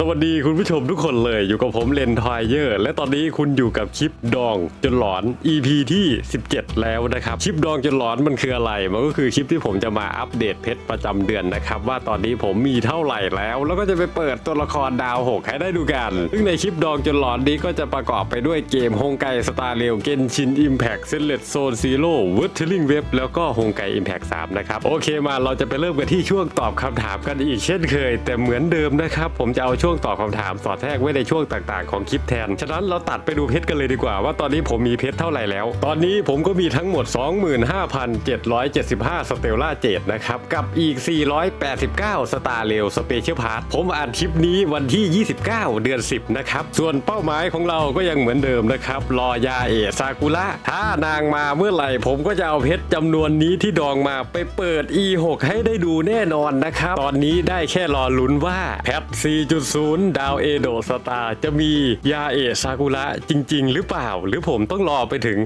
สวัสดีคุณผู้ชมทุกคนเลยอยู่กับผมเลนทอยเยอร์ และตอนนี้คุณอยู่กับคลิปดองจนหลอน EP ที่ 17 แล้วนะครับคลิปดองจนหลอนมันคืออะไร มันก็คือคลิปที่ผมจะมาอัปเดตเพชรประจำเดือนนะครับว่าตอนนี้ผมมีเท่าไหร่แล้ว แล้วก็จะไปเปิดตัวละครดาวหกให้ได้ดูกัน ซึ่งในคลิปดองจนหลอนนี้ก็จะประกอบไปด้วยเกมฮงไกสตาร์เรลเกนชินอิมแพคเซเลตโซนซีโร่ว r ร์ทลิงเว็บแล้วก็ฮงไกอิมแพค3นะครับโอเคมาเราจะไปเริ่มกันที่ช่วงตอบคำถามกันอีกเช่นเคย แต่เหมือนเดิมนะครับผมจะเอาช่วงตอบคำถามสอดแทรกไว้ในช่วงต่างๆของคลิปแทน ฉะนั้นเราตัดไปดูเพชรกันเลยดีกว่า ว่าตอนนี้ผมมีเพชรเท่าไหร่แล้ว ตอนนี้ผมก็มีทั้งหมด 25,775 สเตลล่าเจดนะครับ กับอีก 489 สตาร์เรลสเปเชียลพาร์ทผมอ่านคลิปนี้วันที่ 29 เดือน 10 นะครับ ส่วนเป้าหมายของเราก็ยังเหมือนเดิมนะครับ รอยาเอซากุระถ้านางมาเมื่อไหร่ ผมก็จะเอาเพชรจำนวนนี้ที่ดองมาไปเปิด E6 ให้ได้ดูแน่นอนนะครับ ตอนนี้ได้แค่รอลุ้นว่าแพท0ดาวเอโดสตาร์จะมียาเอะซากุระจริง ๆ หรือเปล่า หรือผมต้องรอไปถึง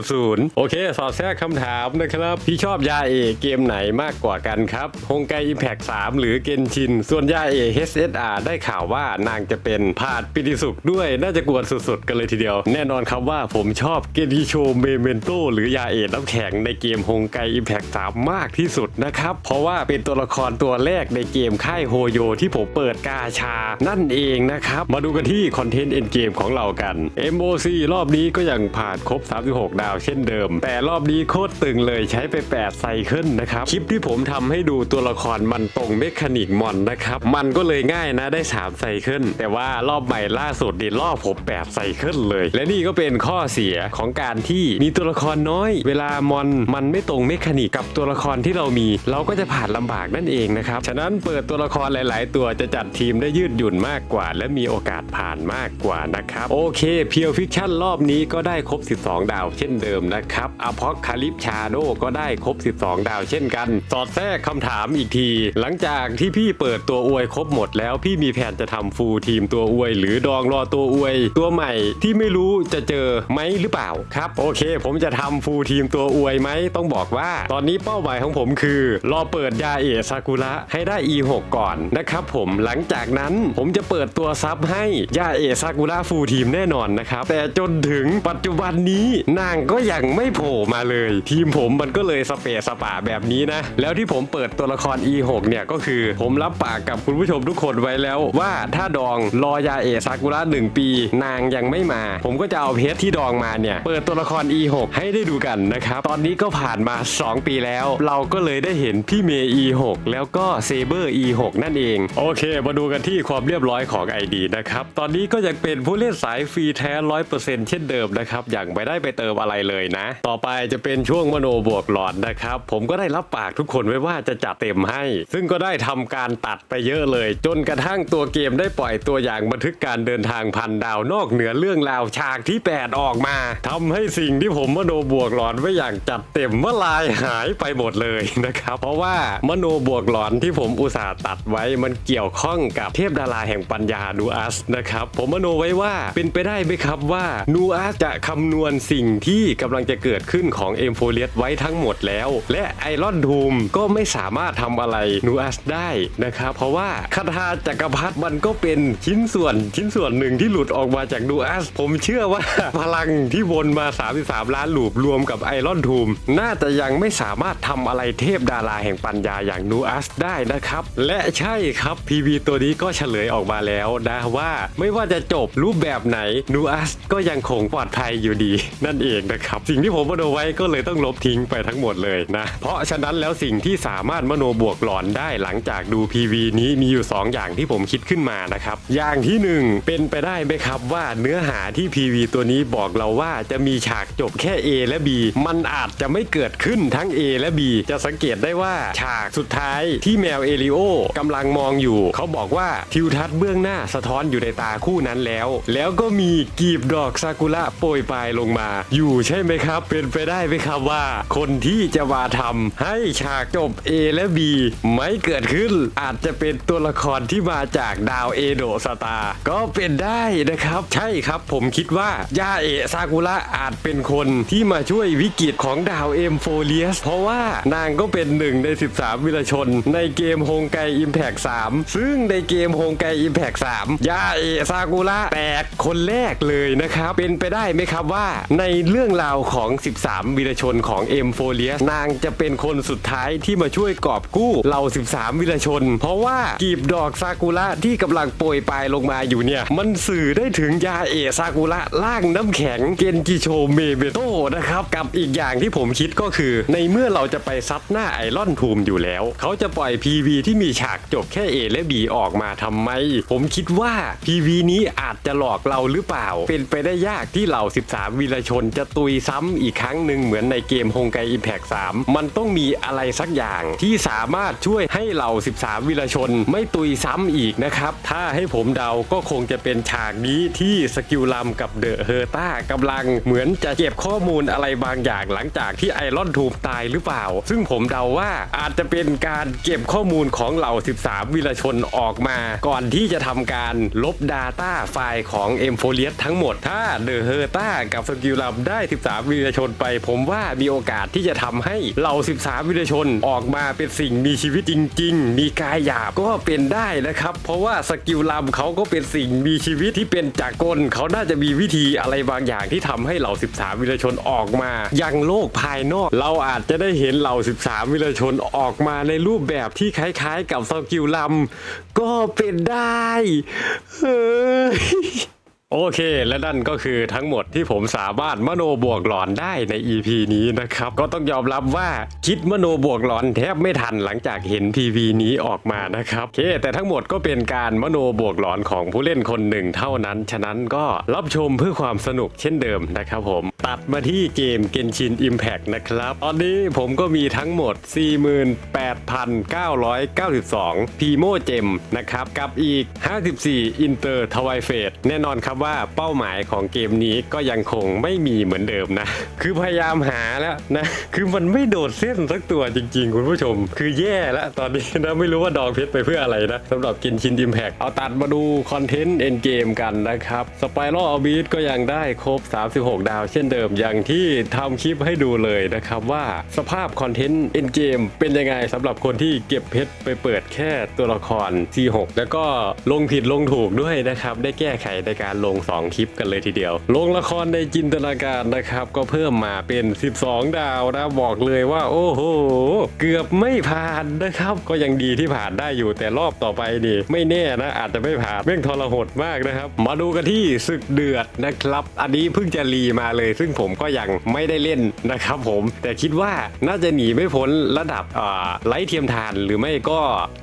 5.0 โอเค สอดแทรกคำถามนะครับ พี่ชอบยาเอะเกมไหนมากกว่ากันครับฮงไกอิมแพก3หรือเกนชิน ส่วนยาเอะ HSR ได้ข่าวว่านางจะเป็นผาดปิติสุขด้วยน่าจะกวนสุดๆ กันเลยทีเดียว แน่นอนครับว่าผมชอบเกนิโชเมเมนโตหรือยาเอะน้ำแข็งในเกมฮงไกอิมแพก3มากที่สุดนะครับ เพราะว่าเป็นตัวละครตัวแรกในเกมค่ายโฮโยที่ผมเปิดกาชานั่นเองนะครับ มาดูกันที่คอนเทนต์เอ็นเกมของเรากัน MOC รอบนี้ก็ยังผ่านครบ 36 ดาวเช่นเดิม แต่รอบนี้โคตรตึงเลยใช้ไป 8 ไซเคิลนะครับ คลิปที่ผมทำให้ดูตัวละครมันตรงเมคานิกมอนนะครับ มันก็เลยง่ายนะได้ 3 ไซเคิลแต่ว่ารอบใหม่ล่าสุดดิรอบผม8ไซเคิลเลย และนี่ก็เป็นข้อเสียของการที่มีตัวละครน้อย เวลามอนมันไม่ตรงเมคานิกกับตัวละครที่เรามี เราก็จะผ่านลำบากนั่นเองนะครับฉะนั้นเปิดตัวละครหลาย ๆ ตัวจะจัดทีมได้ยืดหยุ่นมากกว่า และมีโอกาสผ่านมากกว่านะครับ โอเคเพียวฟิคชั่นรอบนี้ก็ได้ครบ 12 ดาวเช่นเดิมนะครับอพอคาลิปชาโดก็ได้ครบ 12 ดาวเช่นกัน สอดแทรกคำถามอีกที หลังจากที่พี่เปิดตัวอวยครบหมดแล้วพี่มีแผนจะทำฟูลทีมตัวอวย หรือดองรอตัวอวย ตัวใหม่ที่ไม่รู้จะเจอไหมหรือเปล่าครับโอเค ผมจะทำฟูลทีมตัวอวยไหมต้องบอกว่า ตอนนี้เป้าหมายของผมคือ รอเปิดยาเอะซากุระให้ได้ E6 ก่อนนะครับผมหลังจากนั้นผมจะเปิดตัวซับให้ยาเอะซากุระฟูลทีมแน่นอนนะครับ แต่จนถึงปัจจุบันนี้นางก็ยังไม่โผล่มาเลย ทีมผมมันก็เลยสเปซสปาแบบนี้นะ แล้วที่ผมเปิดตัวละคร E6 เนี่ยก็คือผมรับปากกับคุณผู้ชมทุกคนไว้แล้วว่าถ้าดองรอยาเอะซากุระหนึ่งปี นางยังไม่มา ผมก็จะเอาเพชรที่ดองมาเนี่ย เปิดตัวละคร E6 ให้ได้ดูกันนะครับ ตอนนี้ก็ผ่านมา 2 ปีแล้ว เราก็เลยได้เห็นพี่เมย์ E6 แล้วก็เซเบอร์ E6 นั่นเอง โอเค มาดูกันที่ความเรียบร้อยของ ID นะครับ ตอนนี้ก็ยังเป็นผู้เล่นสายฟรีแท้ 100%เช่นเดิมนะครับ อย่างไม่ได้ไปเติมอะไรเลยนะ ต่อไปจะเป็นช่วงมโนบวกหลอนนะครับ ผมก็ได้รับปากทุกคนไว้ว่าจะจัดเต็มให้ ซึ่งก็ได้ทำการตัดไปเยอะเลย จนกระทั่งตัวเกมได้ปล่อยตัวอย่างบันทึกการเดินทางพันดาวนอกเหนือเรื่องราวฉากที่ 8 ออกมาทำให้สิ่งที่ผมมโนบวกหลอนไว้อย่างจัดเต็มเมื่อลายหายไปหมดเลยนะครับ เพราะว่ามโนบวกหลอนที่ผมอุตส่าห์ตัดไว้มันเกี่ยวข้องกับเทพดาราแห่งปัญญานูอัสนะครับ ผมมโนไว้ว่าเป็นไปได้ไหมครับว่านูอัสจะคำนวณสิ่งที่กำลังจะเกิดขึ้นของเอ็มโฟเลียสไว้ทั้งหมดแล้ว และไอรอนทูมก็ไม่สามารถทำอะไรนูอัสได้นะครับ เพราะว่าคาถาจักรพรรดิมันก็เป็นชิ้นส่วนชิ้นส่วนหนึ่งที่หลุดออกมาจากนูอัสผมเชื่อว่าพลังที่วนมา 33 ล้านลูปรวมกับไอรอนทูมน่าจะยังไม่สามารถทำอะไรเทพดาราแห่งปัญญาอย่างนูอัสได้นะครับ และใช่ครับ PV ตัวนี้ก็เฉลยยออกมาแล้วนะว่าไม่ว่าจะจบรูปแบบไหนนูอัสก็ยังคงปลอดภัยอยู่ดี นั่นเองนะครับ สิ่งที่ผมมโนไว้ก็เลยต้องลบทิ้งไปทั้งหมดเลยนะ เพราะฉะนั้นแล้วสิ่งที่สามารถมโนบวกหลอนได้หลังจากดู PV นี้มีอยู่ 2 อย่างที่ผมคิดขึ้นมานะครับ อย่างที่หนึ่งเป็นไปได้ไหมครับว่าเนื้อหาที่ PV ตัวนี้บอกเราว่าจะมีฉากจบแค่ A และ B มันอาจจะไม่เกิดขึ้นทั้ง A และ B จะสังเกตได้ว่าฉากสุดท้ายที่แมวเอลิโอกำลังมองอยู่ เขาบอกว่าทวทัศน์เบื้องหน้าสะท้อนอยู่ในตาคู่นั้นแล้ว แล้วก็มีกีบดอกซากุระโปรยปลายลงมา อยู่ใช่ไหมครับ เป็นไปได้ไหมครับว่า คนที่จะมาทำให้ฉากจบ A และ B ไม่เกิดขึ้นอาจจะเป็นตัวละครที่มาจากดาวเอโดสตาร์ก็เป็นได้นะครับ ใช่ครับผมคิดว่ายาเอะซากุระอาจเป็นคนที่มาช่วยวิกฤตของดาวเอ็มโฟเลียสเพราะว่านางก็เป็นหนึ่งใน 13 วิรชน ในเกมโฮงไกอิมแพก3ซึ่งในเกมโฮงไกอิมแพก3ยาเอะซากุระแตกคนแรกเลยนะครับ เป็นไปได้ไหมครับว่าในเรื่องราวของ 13 วีรชนของเอ็มโฟเลียสนางจะเป็นคนสุดท้ายที่มาช่วยกอบกู้เหล่า13 วีรชน เพราะว่ากีบดอกซากุระที่กำลังโปรยปลายลงมาอยู่เนี่ย มันสื่อได้ถึงยาเอะซากุระล่างน้ำแข็งเกนจิโชเมเบโตนะครับ กับอีกอย่างที่ผมคิดก็คือ ในเมื่อเราจะไปซัดหน้าไอรอนทูมอยู่แล้ว เขาจะปล่อย PV ที่มีฉากจบแค่ A และ B ออกมาทำไมผมคิดว่า PV นี้อาจจะหลอกเราหรือเปล่า เป็นไปได้ยากที่เหล่า 13 วีรชนจะตุยซ้ำอีกครั้งหนึ่งเหมือนในเกมฮงไกอิมแพก3มันต้องมีอะไรสักอย่างที่สามารถช่วยให้เหล่า 13 วีรชนไม่ตุยซ้ำอีกนะครับ ถ้าให้ผมเดาก็คงจะเป็นฉากนี้ที่สกิลลัมกับเดอะเฮอร์ต้ากำลังเหมือนจะเก็บข้อมูลอะไรบางอย่างหลังจากที่ไอรอนทูมตายหรือเปล่า ซึ่งผมเดาว่าอาจจะเป็นการเก็บข้อมูลของเหล่า 13 วีรชนออกมาก่อนที่จะทำการลบ Data ไฟล์ของ m f o l i u s ทั้งหมด ถ้าเดอะเฮอร์ต้ากับสกิลลัมได้ 13วีรชนไป ผมว่ามีโอกาสที่จะทำให้เหล่า13วีรชนออกมาเป็นสิ่งมีชีวิตจริง ๆ มีกายหยาบก็เป็นได้นะครับ เพราะว่าสกิลลัมเขาก็เป็นสิ่งมีชีวิตที่เป็นจากกลเขาน่าจะมีวิธีอะไรบางอย่างที่ทำให้เหล่า 13วีรชนออกมา ยังโลกภายนอก เราอาจจะได้เห็นเหล่า 13วีรชนออกมาในรูปแบบที่คล้าย ๆ กับสกิลลัมก็เป็นได้เฮ้ย โอเค และนั่นก็คือทั้งหมดที่ผมสามารถมโนบวกหลอนได้ใน EP นี้นะครับ ก็ต้องยอมรับว่าคิดมโนบวกหลอนแทบไม่ทันหลังจากเห็น PV นี้ออกมานะครับโอเค แต่ทั้งหมดก็เป็นการมโนบวกหลอนของผู้เล่นคนหนึ่งเท่านั้น ฉะนั้นก็รับชมเพื่อความสนุกเช่นเดิมนะครับผม ตัดมาที่เกม Genshin Impact นะครับ ตอนนี้ผมก็มีทั้งหมด 48,992 พีโมเจมนะครับกับอีก 54อินเตอร์ทวายเฟสแน่นอนครับว่าเป้าหมายของเกมนี้ก็ยังคงไม่มีเหมือนเดิมนะ คือพยายามหาแล้วนะ คือมันไม่โดดเส้นสักตัวจริง ๆ คุณผู้ชม คือแย่แล้วตอนนี้นะไม่รู้ว่าดองเพชรไปเพื่ออะไรนะสำหรับกินชินดิมแพกเอาตัดมาดูคอนเทนต์เอ็นเกมกันนะครับสไปรัลอบีทก็ยังได้ครบ 36 ดาว เช่นเดิมอย่างที่ทำคลิปให้ดูเลยนะครับว่าสภาพคอนเทนต์เอ็นเกมเป็นยังไงสำหรับคนที่เก็บเพชรไปเปิดแค่ตัวละคร C6 แล้วก็ลงผิดลงถูกด้วยนะครับได้แก้ไขในการลงง 2 คลิปกันเลยทีเดียว ลงละครในจินตนาการนะครับ ก็เพิ่มมาเป็น 12 ดาวนะบอกเลยว่า โอ้โห เกือบไม่ผ่านนะครับ ก็ยังดีที่ผ่านได้อยู่แต่รอบต่อไปนี่ไม่แน่นะอาจจะไม่ผ่านแม่งทรหดมากนะครับ มาดูกันที่ศึกเดือดนะครับ อันนี้เพิ่งจะรีมาเลย ซึ่งผมก็ยังไม่ได้เล่นนะครับผมแต่คิดว่าน่าจะหนีไม่พ้นระดับไร้เทียมทานหรือไม่ก็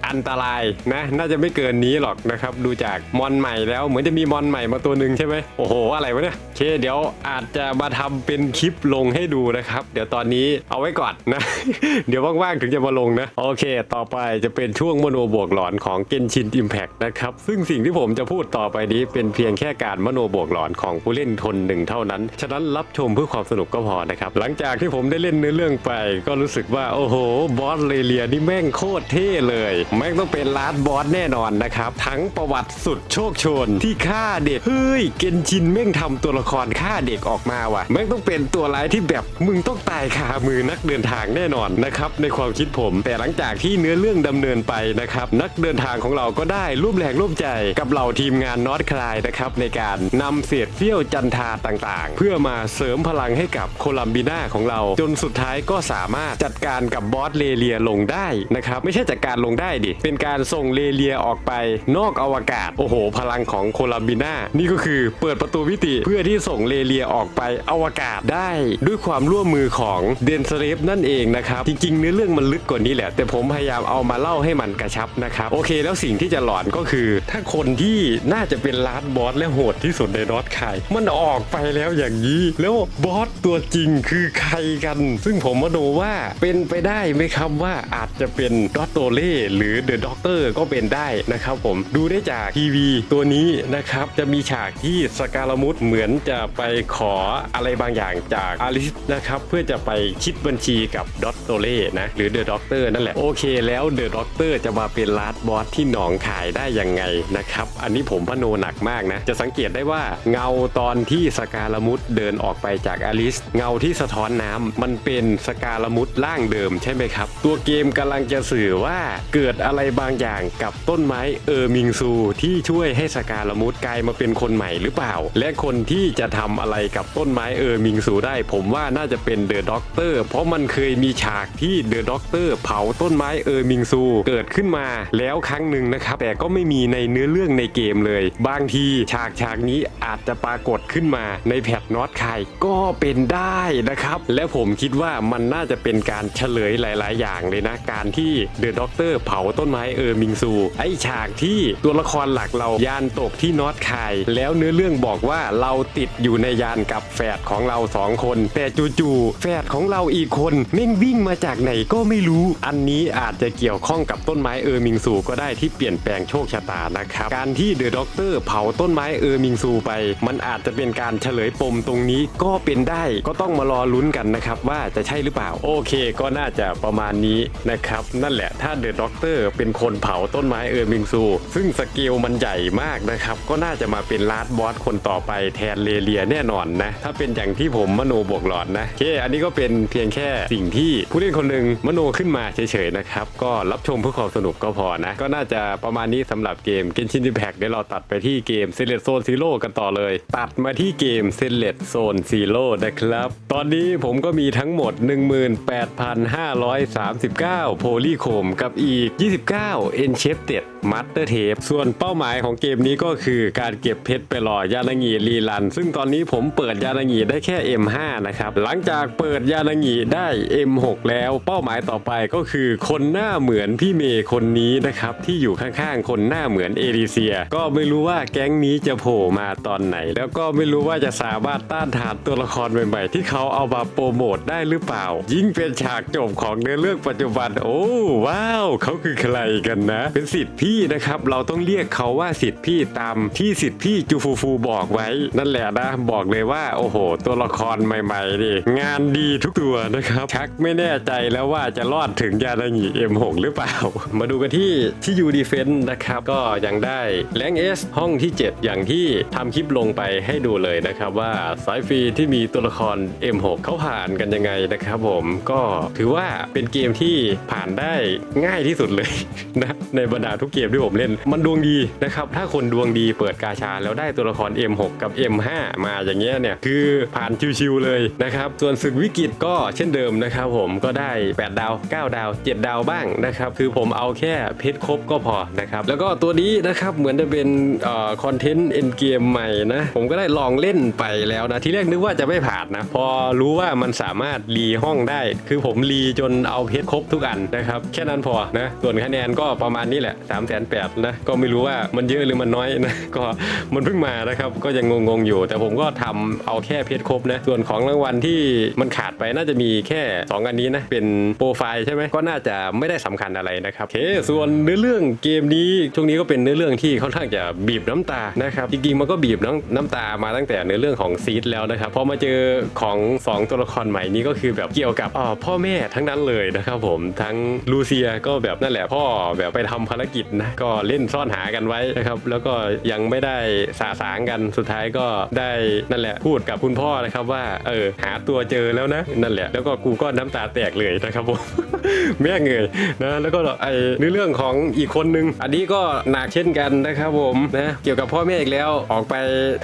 อันตรายนะ น่าจะไม่เกินนี้หรอกนะครับ ดูจากมอนใหม่แล้วเหมือนจะมีมอนใหม่มาตัวหนึ่งใช่ไหมโอ้โห อะไรวะเนี่ยโอเค เดี๋ยวอาจจะมาทำเป็นคลิปลงให้ดูนะครับ เดี๋ยวตอนนี้เอาไว้ก่อนนะ เดี๋ยวว่างๆถึงจะมาลงนะ โอเค ต่อไปจะเป็นช่วงมโนบวกหลอนของเกนชินอิมแพ t นะครับ ซึ่งสิ่งที่ผมจะพูดต่อไปนี้เป็นเพียงแค่การมโนบวกหลอนของผู้เล่นทนหนึ่งเท่านั้น ฉะนั้นรับชมเพื่อความสนุกก็พอนะครับ หลังจากที่ผมได้เล่นเนื้อเรื่องไป ก็รู้สึกว่าโอ้โห บอสเรเลียนี่แม่งโคตรเท่เลย แม่งต้องเป็นลาดบอสแน่นอนนะครับ ทั้งประวัติสุดโชคโชนที่ฆ่าเด็กเฮ้ย เกนชินแม่งทำตัวละครฆ่าเด็กออกมาว่ะ แม่งต้องเป็นตัวร้ายที่แบบมึงต้องตายคามือนักเดินทางแน่นอนนะครับในความคิดผม แต่หลังจากที่เนื้อเรื่องดำเนินไปนะครับนักเดินทางของเราก็ได้ร่วมแรงร่วมใจกับเหล่าทีมงานนอตคลายนะครับในการนำเศษเสี้ยวจันทาต่างๆ เพื่อมาเสริมพลังให้กับโคลัมบีนาของเรา จนสุดท้ายก็สามารถจัดการกับบอสเลเลียลงได้นะครับไม่ใช่จัดการลงได้ดิเป็นการส่งเลเลียออกไปนอกอวกาศโอ้โห พลังของโคลัมบีนานี่ก็็คือเปิดประตูมิติเพื่อที่ส่งเลเลียออกไปอวกาศได้ ด้วยความร่วมมือของเดนสเลฟนั่นเองนะครับ จริงๆเนื้อเรื่องมันลึกกว่านี้แหละ แต่ผมพยายามเอามาเล่าให้มันกระชับนะครับ โอเค แล้วสิ่งที่จะหลอนก็คือ ถ้าคนที่น่าจะเป็นลาดบอสและโหดที่สุดในดอทไคมันออกไปแล้วอย่างนี้ แล้วบอสตัวจริงคือใครกัน ซึ่งผมมาดูว่าเป็นไปได้ไหมครับว่าอาจจะเป็นดอตโตเล่หรือเดอะด็อกเตอร์ก็เป็นได้นะครับผมดูได้จากทีวีตัวนี้นะครับจะมีฉากากที่สการมุดเหมือนจะไปขออะไรบางอย่างจากอลิสนะครับ เพื่อจะไปคิดบัญชีกับดอตโตเล่นะ หรือเดอะด็อกเตอร์นั่นแหละ โอเคแล้วเดอะด็อกเตอร์จะมาเป็นลาสบอสที่หนองขายได้ยังไงนะครับ อันนี้ผมพโนหนักมากนะ จะสังเกตได้ว่าเงาตอนที่สการมุดเดินออกไปจากอลิสเงาที่สะท้อนน้ำมันเป็นสการมุดร่างเดิมใช่ไหมครับ ตัวเกมกำลังจะสื่อว่าเกิดอะไรบางอย่างกับต้นไม้เออร์มิงซูที่ช่วยให้สการมุดกลายมาเป็นคนใหม่หรือเปล่า และคนที่จะทำอะไรกับต้นไม้เออร์มิงซูได้ ผมว่าน่าจะเป็นเดอะด็อกเตอร์เพราะมันเคยมีฉากที่เดอะด็อกเตอร์เผาต้นไม้เออร์มิงซูเกิดขึ้นมาแล้วครั้งหนึ่งนะครับ แต่ก็ไม่มีในเนื้อเรื่องในเกมเลย บางทีฉากฉากนี้อาจจะปรากฏขึ้นมาในแพทนอตไคก็เป็นได้นะครับ และผมคิดว่ามันน่าจะเป็นการเฉลยหลาย ๆ อย่างเลยนะ การที่เดอะด็อกเตอร์เผาต้นไม้เออร์มิงซู ไอฉากที่ตัวละครหลักเรายานตกที่นอตไคแล้วเนื้อเรื่องบอกว่าเราติดอยู่ในยานกับแฝดของเราสองคน แต่จู่ๆแฝดของเราอีกคนเม่งวิ่งมาจากไหนก็ไม่รู้ อันนี้อาจจะเกี่ยวข้องกับต้นไม้เออร์มิงซูก็ได้ที่เปลี่ยนแปลงโชคชะตานะครับ การที่เดอะด็อกเตอร์เผาต้นไม้เออร์มิงซูไป มันอาจจะเป็นการเฉลยปมตรงนี้ก็เป็นได้ก็ต้องมารอลุ้นกันนะครับว่าจะใช่หรือเปล่าโอเค ก็น่าจะประมาณนี้นะครับนั่นแหละถ้าเดอะด็อกเตอร์เป็นคนเผาต้นไม้เออร์มิงซู ซึ่งสเกลมันใหญ่มากนะครับก็น่าจะมาเป็นลาสบอสคนต่อไปแทนเลเลียแน่นอนนะ ถ้าเป็นอย่างที่ผมมโนบวกหลอดนะโอเคอันนี้ก็เป็นเพียงแค่สิ่งที่ผู้เล่นคนหนึ่งมโนขึ้นมาเฉยๆนะครับ ก็รับชมเพื่อความสนุกก็พอนะ ก็น่าจะประมาณนี้สำหรับเกม Genshin Impact เดี๋ยวเราตัดไปที่เกม Select Zone Zero กันต่อเลย ตัดมาที่เกม Select Zone Zero นะครับ ตอนนี้ผมก็มีทั้งหมด 18,539 โพลีโคมกับอีก 29 Enchanted Master Tape ส่วนเป้าหมายของเกมนี้ก็คือการเก็บเพชรไปรอยานางีรีลัน ซึ่งตอนนี้ผมเปิดยานางีได้แค่ M5 นะครับ หลังจากเปิดยานางีได้ M6 แล้วเป้าหมายต่อไปก็คือคนหน้าเหมือนพี่เมย์คนนี้นะครับ ที่อยู่ข้างๆ คนหน้าเหมือนเอริเซีย ก็ไม่รู้ว่าแก๊งนี้จะโผล่มาตอนไหน แล้วก็ไม่รู้ว่าจะสามารถต้านทานตัวละครใหม่ๆ ที่เขาเอามาโปรโมทได้หรือเปล่า ยิ่งเป็นฉากจบของเนื้อเรื่องปัจจุบัน โอ้ว้าวเขาคือใครกันนะ เป็นสิทธิ์พี่นะครับ เราต้องเรียกเขาว่าสิทธิ์พี่ตามที่สิทธิ์พี่จูฟูฟูบอกไว้นั่นแหละนะ บอกเลยว่าโอ้โห ตัวละครใหม่ๆดิงานดีทุกตัวนะครับชักไม่แน่ใจแล้วว่าจะรอดถึงยานางี M6 หรือเปล่า มาดูกันที่ที่ยูดีเฟนนะครับ ก็ยังได้แรงเอสห้องที่ 7 อย่างที่ทำคลิปลงไปให้ดูเลยนะครับ ว่าสายฟรีที่มีตัวละคร M6 เขาผ่านกันยังไงนะครับผมก็ถือว่าเป็นเกมที่ผ่านได้ง่ายที่สุดเลยนะในบรรดาทุกเกมที่ผมเล่น มันดวงดีนะครับ ถ้าคนดวงดีเปิดกาชาแล้วได้ตัวละคร M6 กับ M5 มาอย่างเงี้ยเนี่ยคือผ่านชิวๆเลยนะครับ ส่วนศึกวิกฤตก็เช่นเดิมนะครับผมก็ได้ 8 ดาว 9 ดาว 7 ดาวบ้างนะครับ คือผมเอาแค่เพชรครบก็พอนะครับ แล้วก็ตัวนี้นะครับเหมือนจะเป็นคอนเทนต์เอ็นเกมใหม่นะ ผมก็ได้ลองเล่นไปแล้วนะ ที่แรกนึกว่าจะไม่ผ่านนะ พอรู้ว่ามันสามารถรีห้องได้ คือผมรีจนเอาเพชรครบทุกอันนะครับ แค่นั้นพอนะ ส่วนคะแนนก็ประมาณนี้แหละ3 8 0 0 0นะ ก็ไม่รู้ว่ามันเยอะหรือมันน้อยนะ ก็มันเพิ่งมานะครับ ก็ยังงงๆอยู่ แต่ผมก็ทำเอาแค่เพชรครบนะ ส่วนของรางวัลที่มันขาดไปน่าจะมีแค่ 2 อันนี้นะ เป็นโปรไฟล์ใช่ไหมก็น่าจะไม่ได้สำคัญอะไรนะครับโอเคส่วนเนื้อเรื่องเกมนี้ช่วงนี้ก็เป็นเนื้อเรื่องที่ค่อนข้างจะบีบน้ำตานะครับจริงๆมันก็บีบน้ำน้ำตามาตั้งแต่เนื้อเรื่องของซีดแล้วนะครับพอมาเจอของสองตัวละครใหม่นี้ก็คือแบบเกี่ยวกับอ่าพ่อแม่ทั้งนั้นเลยนะครับผมทั้งลูเซียก็แบบนั่นแหละพ่อแบบไปทำภารกิจนะก็เล่นซ่อนหากันไว้นะครับแล้วก็ยังไม่ได้สาสางกันสุดท้ายก็ได้นั่นแหละพูดกับคุณพ่อนะครับว่าเออหาตัวเจอแล้วนะนั่นแหละ แล้วก็กูก็น้ำตาแตกเลยนะครับผมแม่เงยนะแล้วก็ไอ้เรื่องของอีกคนนึง อันนี้ก็หนักเช่นกันนะครับผมนะเกี่ยวกับพ่อแม่อีกแล้วออกไป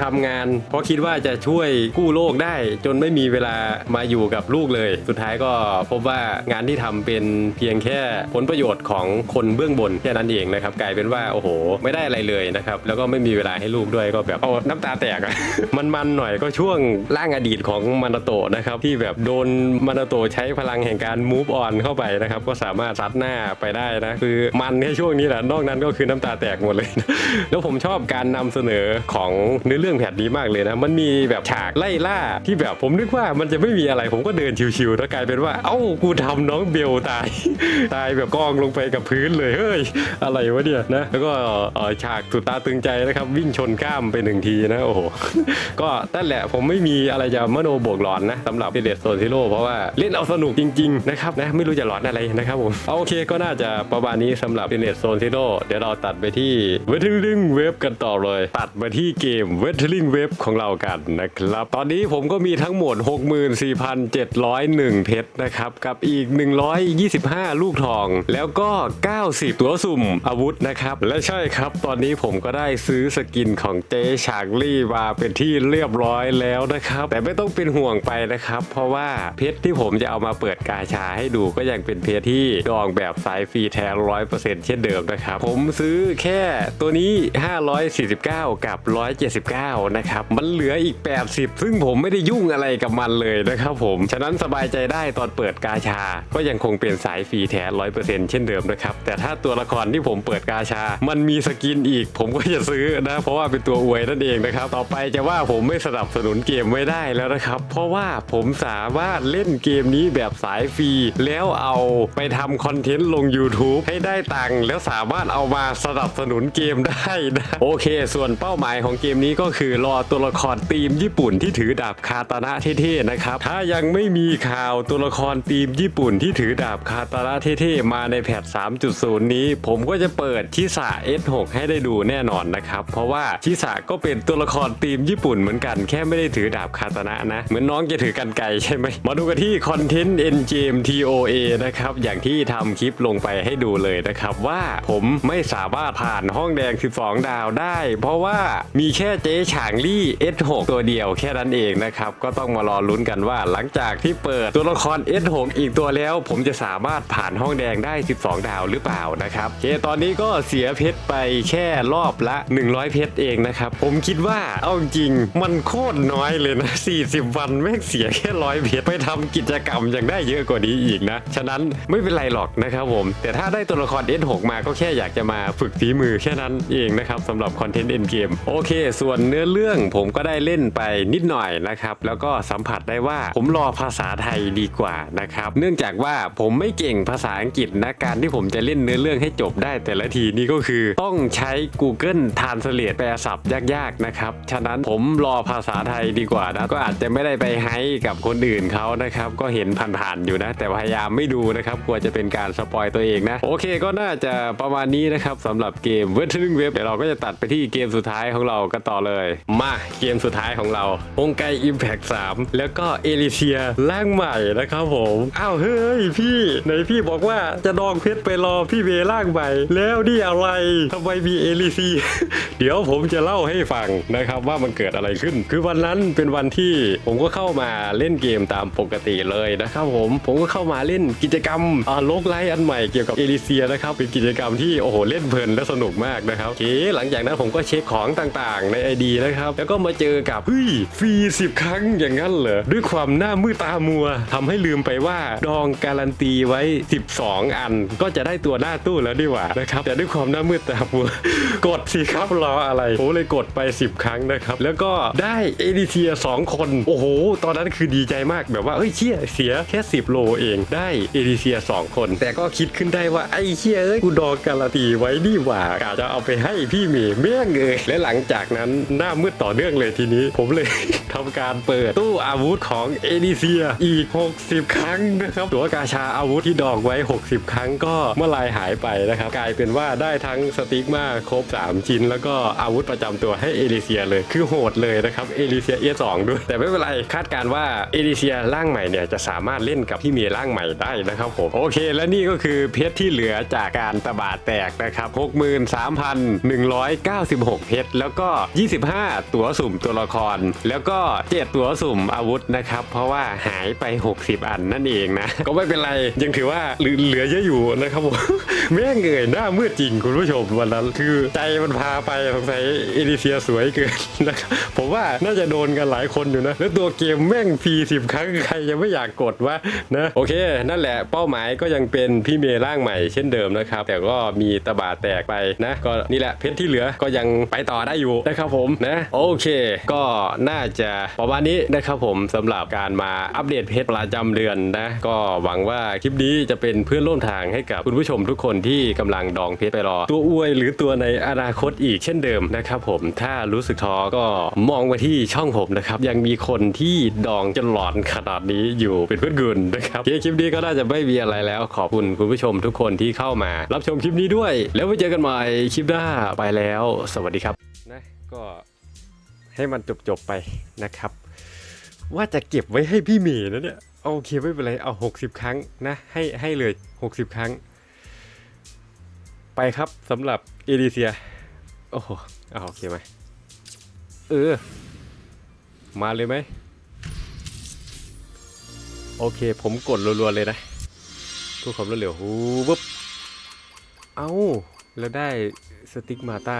ทำงาน เพราะคิดว่าจะช่วยกู้โลกได้ จนไม่มีเวลามาอยู่กับลูกเลย สุดท้ายก็พบว่างานที่ทำเป็นเพียงแค่ผลประโยชน์ของคนเบื้องบนแค่นั้นเองนะครับกลายเป็นว่าโอ้โห ไม่ได้อะไรเลยนะครับแล้วก็ไม่มีเวลาให้ลูกด้วยก็แบบเอาน้ำตาแตกอะมันๆหน่อยก็ช่วงร่างอดีตของมานาโตะนะครับที่แบบโดนมานาโตะใช้พลังแห่งการ move on เข้าไปนะครับก็สามารถซัดหน้าไปได้นะคือมันแค่ช่วงนี้แหละนอกนั้นก็คือน้ำตาแตกหมดเลย แล้วผมชอบการนำเสนอของเนื้อเรื่องแผดนี้มากเลยนะมันมีแบบฉากไล่ล่าที่แบบผมนึกว่ามันจะไม่มีอะไรผมก็เดินชิวๆแล้วกลายเป็นว่า เอ้ากูทำน้องเบลตาย ตายแบบกองลงไปกับพื้นเลยเฮ้ยอะไรวะเนี่ยนะแล้วก็ฉากสุดตาตึงใจนะครับวิ่งชนกล้ามไปหนึ่งทีนะโอ้โห ก็นั่นแหละผมไม่มีอะไรจะมโนบวกหลอนนะสำหรับเดดโซนซิโร่เพราะว่าเล่นเอาสนุกจริง ๆ นะครับนะไม่รู้จะหลอนอะไรนะครับผมเอาโอเคก็น่าจะประมาณนี้สำหรับเดดโซนซิโร่เดี๋ยวเราตัดไปที่เวทเทอริงเว็บกันต่อเลย ตัดมาที่เกมเวทเทอริงเว็บของเรากันนะครับ ตอนนี้ผมก็มีทั้งหมด 64,701 เพชรนะครับกับอีก 125 ลูกทอง แล้วก็ 90 ตัวสุ่มอาวุธนะครับและใช่ครับ ตอนนี้ผมก็ได้ซื้อสกินของเจ๊ชางลี่มาเป็นที่เรียบร้อยแล้วนะครับ แต่ไม่ต้องเป็นห่วงไปนะครับ เพราะว่าเพชรที่ผมจะเอามาเปิดกาชาให้ดูก็ยังเป็นเพชรที่ดองแบบสายฟรีแท้ร้อยเปอร์เซ็นต์เช่นเดิมนะครับ ผมซื้อแค่ตัวนี้ 549 กับ 179 นะครับ มันเหลืออีก 80 ซึ่งผมไม่ได้ยุ่งอะไรกับมันเลยนะครับผม ฉะนั้นสบายใจได้ตอนเปิดกาชา ก็ยังคงเป็นสายฟรีแท้ร้อยเปอร์เซ็นต์เช่นเดิมนะครับ แต่ถ้าตัวละครที่ผมเปิดกาชา มันมีสกินอีก ผมก็จะซื้อนะ เพราะว่าเป็นตัวอวยนั่นเองนะครับ ต่อไปจะว่าผมไม่สนับสนุนเกมไม่ได้แล้วนะครับ เพราะว่าผมสามารถเล่นเกมนี้แบบสายฟรี แล้วเอาไปทำคอนเทนต์ลง YouTube ให้ได้ตังค์แล้วสามารถเอามาสนับสนุนเกมได้นะโอเค ส่วนเป้าหมายของเกมนี้ก็คือรอตัวละครทีมญี่ปุ่นที่ถือดาบคาตานะเท่ๆนะครับ ถ้ายังไม่มีข่าวตัวละครทีมญี่ปุ่นที่ถือดาบคาตานะเท่ๆมาในแพท3.0 นี้ ผมก็จะเปิดชิสะ S6 ให้ได้ดูแน่นอนนะครับ เพราะว่าชิสะก็เป็นตัวละครทีมญี่ปุ่นเหมือนกัน แค่ไม่ได้ถือดาบคาตานะนะ เหมือนน้องจะถือกันไกใช่ไหม มาดูกันที่คอนเทนต์ NGM TOA นะครับ อย่างที่ทำคลิปลงไปให้ดูเลยนะครับว่าผมไม่สามารถผ่านห้องแดง 12 ดาวได้ เพราะว่ามีแค่เจ๊ฉางลี่ S6 ตัวเดียวแค่นั้นเองนะครับ ก็ต้องมารอลุ้นกันว่าหลังจากที่เปิดตัวละคร S6 อีกตัวแล้ว ผมจะสามารถผ่านห้องแดงได้ 12 ดาวหรือเปล่านะครับเคตอนนี้ก็เสียเพชรไปแค่รอบละ 100 เพชรเองนะครับ ผมคิดว่าเอาจริงมันโคตรน้อยเลยนะ 40 วันแม่งเสียแค่ร้อยเพชรไปทำกิจกรรมยังได้เยอะกว่านี้อีกนะ ฉะนั้นไม่เป็นไรหรอกนะครับผม แต่ถ้าได้ตัวละคร S6 มาก็แค่อยากจะมาฝึกฝีมือแค่นั้นเองนะครับสำหรับคอนเทนต์เอ็นเกมโอเค ส่วนเนื้อเรื่องผมก็ได้เล่นไปนิดหน่อยนะครับ แล้วก็สัมผัสได้ว่าผมรอภาษาไทยดีกว่านะครับ เนื่องจากว่าผมไม่เก่งภาษาอังกฤษนะการที่ผมจะเล่นเนื้อเรื่องให้จบได้แต่ละทีนี่ก็คือต้องใช้ Google Translate แปลสศัพท์ยากๆนะครับ ฉะนั้นผมรอภาษาไทยดีกว่านะ ก็อาจจะไม่ได้ไปให้กับคนอื่นเขานะครับ ก็เห็นผ่านๆอยู่นะ แต่พยายามไม่ดูนะครับ กลัวจะเป็นการสปอยตัวเองนะ โอเคก็น่าจะประมาณนี้นะครับสำหรับเกม w e t e r i n g Web เดี๋ยวเราก็จะตัดไปที่เกมสุดท้ายของเรากันต่อเลย มาเกมสุดท้ายของเราองไก Impact 3แล้วก็เอลิเซียร่างใหม่นะครับผมอ้าวเฮ้ยพี่ไหนพี่บอกว่าจะดองเพชรไปรอพี่เบร่างใหม่แล้วนี่อะไรทำไมมีเอลิเซียเดี๋ยวผมจะเล่าให้ฟังนะครับว่ามันเกิดอะไรขึ้น คือวันนั้นเป็นวันที่ผมก็เข้ามาเล่นเกมตามปกติเลยนะครับผมผมก็เข้ามาเล่นกิจกรรมอาโลกไลท์อันใหม่เกี่ยวกับเอลิเซียนะครับเป็นกิจกรรมที่โอ้โหเล่นเพลินและสนุกมากนะครับโอเคหลังจากนั้นผมก็เช็คของต่างๆ ใน ID นะครับแล้วก็มาเจอกับเฮ้ยฟรี10ครั้งอย่างนั้นเหรอด้วยความหน้ามืดตามัวทำให้ลืมไปว่าดองการันตีไว้ 12 อัน ก็จะได้ตัวหน้าตู้แล้วดีกว่านะครับแต่ด้วยความหน้ามืดตามัว กดสิครับรออะไรผมเลยกดไป 10 ครั้งนะครับ แล้วก็ได้เอดิเซีย2คน โอ้โห ตอนนั้นคือดีใจมากแบบว่าเอ้ยเชี่ยเสียแค่ 10 โลเองได้เอดิเซีย2คน แต่ก็คิดขึ้นได้ว่าไอ้เชี่ยเอ้ยกูดองการันตีไว้นี่หว่ากะจะเอาไปให้พี่เมย์แม่งเอยและหลังจากนั้นหน้ามืดต่อเนื่องเลยทีนี้ ผมเลยทำการเปิดตู้อาวุธของเอดิเซียอีก 60 ครั้งนะครับตัวกาชาอาวุธที่ดอกไว้ 60 ครั้งก็เมื่อลายหายไปนะครับกลายเป็นว่าได้ทั้งสติ๊กมาครบ 3 ชิ้นแล้วก็อาวุธประจำตัวให้เอลิเซียเลยคือโหดเลยนะครับเอลิเซียเอสองด้วย แต่ไม่เป็นไรคาดการว่าเอลิเซียร่างใหม่เนี่ยจะสามารถเล่นกับพี่เมย์ร่างใหม่ได้นะครับผมโอเค และนี่ก็คือเพชรที่เหลือจากการตะบาดแตกนะครับ63,196 เพชรแล้วก็ 25 ตัวสุ่มตัวละคร แล้วก็ 7 ตัวสุ่มอาวุธนะครับเพราะว่าหายไป 60 อันนั่นเองนะ ก็ไม่เป็นไรยังถือว่าเหลือเหลือเยอะอยู่นะครับผมแม่งเงยหน้ามืดจริงคุณผู้ชมวันนั้นคือใจมันพาไปสงสัยเอลิเซียสวยเกินนะครับผมว่าน่าจะโดนกันหลายคนอยู่นะ แล้วตัวเกมแม่งฟรีสิบครั้งใครจะไม่อยากกดวะนะโอเค นั่นแหละเป้าหมายก็ยังเป็นพี่เมย์ร่างใหม่เช่นเดิมนะครับ แต่ก็มีตะบาแตกไปนะ ก็นี่แหละเพชรที่เหลือก็ยังไปต่อได้อยู่นะครับผมนะโอเค ก็น่าจะประมาณนี้นะครับผมสำหรับการมาอัปเดตเพชรประจำเดือนนะ ก็หวังว่าคลิปนี้จะเป็นเพื่อนร่วมทางให้กับคุณผู้ชมทุกคนที่กำลังดองเพชรไปรอ ตัวอวยหรือตัวในอนาคตอีกเช่นเดิมนะครับนะครับผมถ้ารู้สึกท้อก็มองมาที่ช่องผมนะครับ ยังมีคนที่ดองจนหลอนขนาดนี้อยู่เป็นเพื่อนกุนนะครับคลิปนี้ก็น่าจะไม่มีอะไรแล้ว ขอบคุณคุณผู้ชมทุกคนที่เข้ามา รับชมคลิปนี้ด้วย แล้วไว้เจอกันใหม่คลิปหน้าไปแล้ว สวัสดีครับนะก็ให้มันจบๆไปนะครับ ว่าจะเก็บไว้ให้พี่เมย์นะเนี่ยเอาโอเคไม่เป็นไรเอา 60 ครั้งนะให้ให้เลย 60 ครั้ง ไปครับสำหรับเอเดเซีย โอ้โหเอาโอเคไหมเออ มาเลยไหม โอเค ผมกดรัวๆเลยนะทุกความรวดเร็วฮูปุ๊บเอาแล้วได้สติ๊กมาต้า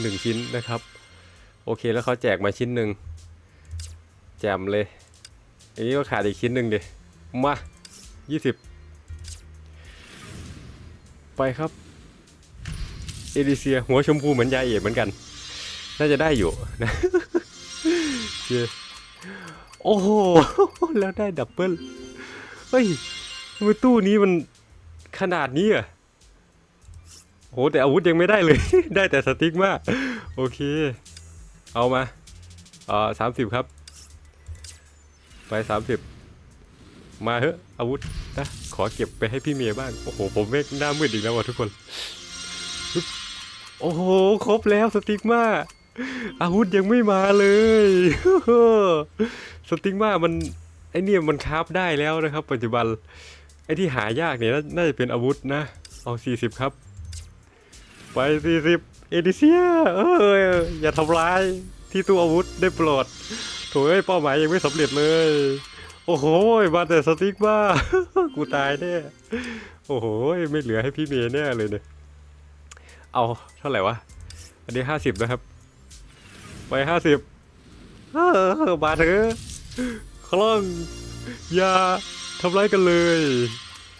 หนึ่งชิ้นนะครับ โอเคแล้วเขาแจกมาชิ้นหนึ่งแจมเลยอันนี้ก็ขาดอีกชิ้นหนึ่งดิมายี่สิบไปครับ เอดิเซีย หัวชมพูเหมือนยาเอ๋เหมือนกัน น่าจะได้อยู่นะโอ้โห แล้วได้ดับเบิลเฮ้ยทำไมตู้นี้มันขนาดนี้อะโหแต่อาวุธยังไม่ได้เลย ได้แต่สติ๊กมาก โอเค เอามาเอ่อสามสิบครับ ไปสามสิบมาเถอะอาวุธนะขอเก็บไปให้พี่เมียบ้าง โอ้โห ผมเมฆหน้ามืดอีกแล้วว่ะทุกคน โอ้โห ครบแล้วสติ๊กมาอาวุธยังไม่มาเลย สติ๊กมามันไอเนี่ยมันคราฟได้แล้วนะครับ ปัจจุบัน ไอที่หายากเนี่ยน่าจะเป็นอาวุธนะ เอา 40 ครับ ไป 40 เอดิเซีย เอออย่าทำร้ายที่ตัวอาวุธได้โปรดโถเอ้ยเป้าหมายยังไม่สำเร็จเลย โอ้โห มาแต่สติ๊กมากูตายแน่โอ้โห ไม่เหลือให้พี่เมย์แน่เลยเนี่ย เอาเท่าไหร่วะ อันนี้ห้าสิบนะครับ ไปห้าสิบมาเถอะคล่อง อย่าทำร้ายกันเลย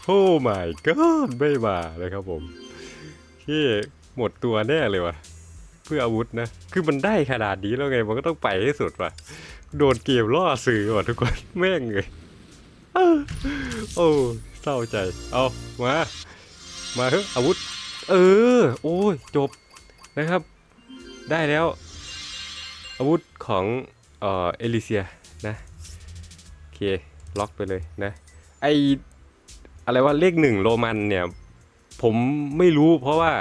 โอ้ my god ไม่มาเลยครับผมที่หมดตัวแน่เลยวะเพื่ออาวุธนะ คือมันได้ขนาดนี้แล้วไง มันก็ต้องไปให้สุดว่ะโดนเกมล่อซื้อว่ะทุกคน แม่งเลยโอ้เศร้าใจ เอา มา มาเถอะอาวุธ เออ โอ้ยจบนะครับ ได้แล้ว อาวุธของเออเอลิเซียนะโอเคล็อกไปเลยนะไออะไรว่าเลขหนึ่งโรมันเนี่ยผมไม่รู้เพราะว่า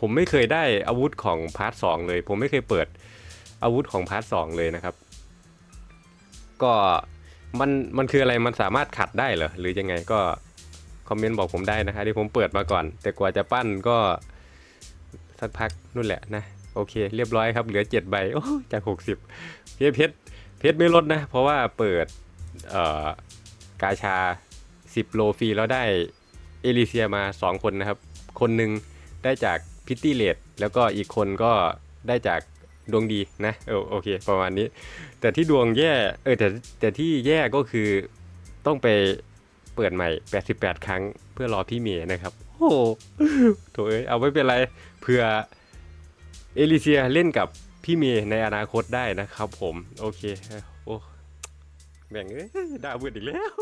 ผมไม่เคยได้อาวุธของพาร์ทสองเลย ผมไม่เคยเปิดอาวุธของพาร์ทสองเลยนะครับ ก็มันมันคืออะไรมันสามารถขัดได้เหรอหรือยังไงก็ คอมเมนต์บอกผมได้นะคะที่ผมเปิดมาก่อน แต่กว่าจะปั้นก็สักพักนู่นแหละนะ โอเค เรียบร้อยครับ เหลือ 7 ใบโอ้จาก 60เพชรเพชรเพชรไม่ลดนะ เพราะว่าเปิดเอ่อกาชา 10 โลฟรีแล้วได้เอลิเซียมา 2 คนนะครับ คนหนึ่งได้จากพิตตี้เลดแล้วก็อีกคนก็ได้จากดวงดีนะเออโอเค ประมาณนี้ แต่ที่ดวงแย่เออแต่แต่ที่แย่ก็คือต้องไป เปิดใหม่ 88 ครั้งเพื่อรอพี่เมย์นะครับ โอ้โหถเอ้ยเอาไว้เป็นไรเผื่อเอลิเซียเล่นกับพี่เมย์ในอนาคตได้นะครับผม โอเค โอ้แบ่งเอ้ยดาวเบิดอีกแล้ว